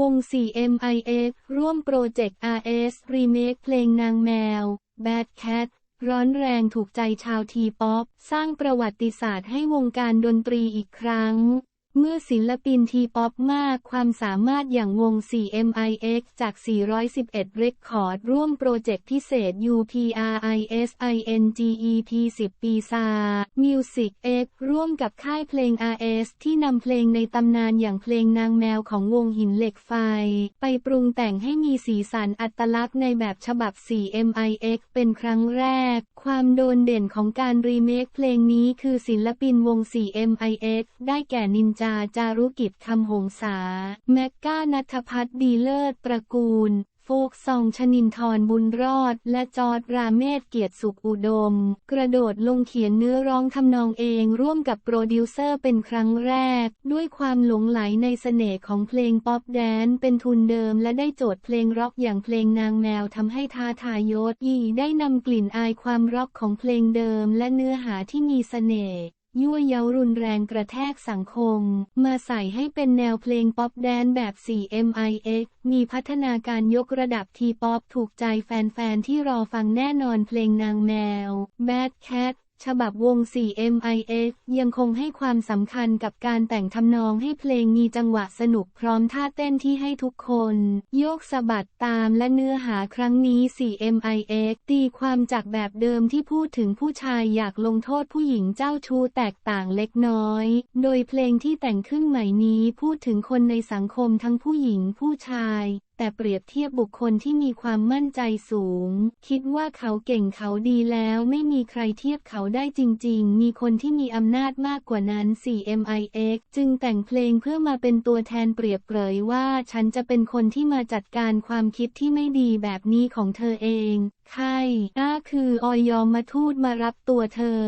วง 4MIX ร่วมโปรเจกต์ RS รีเมคเพลงนางแมว Bad Cat ร้อนแรงถูกใจชาวทีป๊อป สร้างประวัติศาสตร์ให้วงการดนตรีอีกครั้ง เมื่อศิลปินทีป๊อปมากความสามารถอย่างวง 4MIX จาก 411 เรคคอร์ด ร่วมโปรเจกต์พิเศษ UPRISINGEP 10 ปีซา Music X ร่วมกับค่ายเพลง RS ที่นำเพลงในตำนานอย่างเพลงนางแมวของวงหินเหล็กไฟ ไปปรุงแต่งให้มีสีสันอัตลักษณ์ในแบบฉบับ 4MIX เป็นครั้งแรก ความโดดเด่นของการรีเมคเพลงนี้คือศิลปินวง 4MIX ได้แก่นินจาจารุกิจคำหงษา แมกก้านัทพัฒน์ดีเลิศตระกูลโฟกซองชนินทรบุญรอด และจอร์ดราเมศเกียรติสุขอุดม กระโดดลงเขียนเนื้อร้องทำนองเองร่วมกับโปรดิวเซอร์เป็นครั้งแรก ด้วยความหลงไหลในเสน่ห์ของเพลงป๊อปแดนเป็นทุนเดิมและได้โจทย์เพลงร็อกอย่างเพลงนางแมวทำให้ท้าทายยศยีได้นำกลิ่นอายความร็อกของเพลงเดิมและเนื้อหาที่มีเสน่ห์ ยั่วเย้ารุนแรงกระแทกสังคม มาใส่ให้เป็นแนวเพลงป๊อปแดนแบบ 4MIX มีพัฒนาการยกระดับทีป๊อปถูกใจแฟนๆ ที่รอฟังแน่นอนเพลงนางแมว Bad Cat ฉบับวง 4MIX ยังคงให้ความสำคัญกับการแต่งทำนองให้เพลงมีจังหวะสนุกพร้อมท่าเต้นที่ให้ทุกคน โยกสะบัดตามและเนื้อหาครั้งนี้ 4MIX ตีความจากแบบเดิมที่พูดถึงผู้ชายอยากลงโทษผู้หญิงเจ้าชู้แตกต่างเล็กน้อย โดยเพลงที่แต่งขึ้นใหม่นี้พูดถึงคนในสังคมทั้งผู้หญิงผู้ชายแต่เปรียบเทียบบุคคลที่มีความมั่นใจสูง คิดว่าเขาเก่งเขาดีแล้วไม่มีใครเทียบเขาได้จริง ๆ มีคนที่มีอำนาจมากกว่านั้น 4MIX จึงแต่งเพลงเพื่อมาเป็นตัวแทนเปรียบเปรยว่าฉันจะเป็นคนที่มาจัดการความคิดที่ไม่ดีแบบนี้ของเธอเอง ใครอ้าคือออยอมมาทูตมารับตัวเธอ